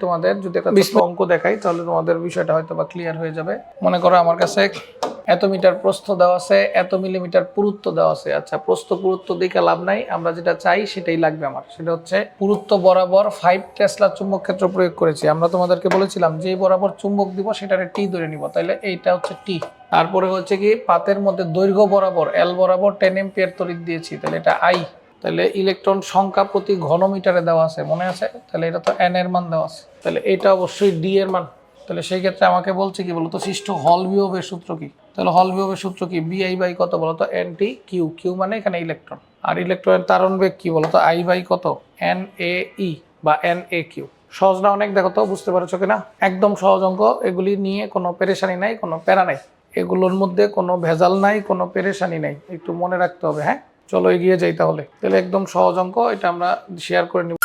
তোমাদের যদি একটা অঙ্ক দেখাই তাহলে তোমাদের বিষয়টা হয়তো বা ক্লিয়ার হয়ে যাবে। মনে করো আমার কাছে এত মিটার প্রস্থ দেওয়া আছে এত মিলিমিটার পুরুত্ব দেওয়া আছে। আচ্ছা প্রস্থ পুরুত্ব দেখে লাভ নাই আমরা যেটা চাই সেটাই লাগবে আমার। সেটা হচ্ছে পুরুত্ব বরাবর ফাইভ টেসলা চুম্বক ক্ষেত্র প্রয়োগ করেছি। আমরা তোমাদেরকে বলেছিলাম যে বরাবর চুম্বক দিব সেটারে টি ধরে নিব। তাইলে এইটা হচ্ছে টি তারপরে হচ্ছে কি পাতের মধ্যে দৈর্ঘ্য বরাবর এল বরাবর টেন এম্পিয়ার তড়িৎ দিয়েছি। তাহলে এটা আই তাহলে ইলেকট্রন সংখ্যা প্রতি ঘনমিটারে দেওয়া আছে, মনে আছে? তাহলে এটা তো এন এর মান দেওয়া আছে। তাহলে এটা অবশ্যই ডি এর মান। তাহলে সেই ক্ষেত্রে আমাকে বলছে কি বলতো, সৃষ্ট হল বিয়োগের সূত্র কি? তাহলে হল বিয়োগের সূত্র কি? বিআই বাই কত বলতো? এন টি কিউ কিউ মানে এখানে ইলেকট্রন আর ইলেকট্রনের তারণ বেগ কি বলতো? আই বাই কত? এন এ ই বা এন এ কিউ সহজ না অনেক? দেখো তো, বুঝতে পারছ কিনা? একদম সহজ অঙ্ক। এগুলি নিয়ে কোনো পেরেশানি নাই, কোনো প্যারা নাই। এগুলোর মধ্যে কোনো ভেজাল নাই, কোনো পেরেশানি নাই। একটু মনে রাখতে হবে হ্যাঁ? চলো এগিয়ে যাই তাহলে। তাহলে একদম সহজ অঙ্ক এটা আমরা শেয়ার করে নিব।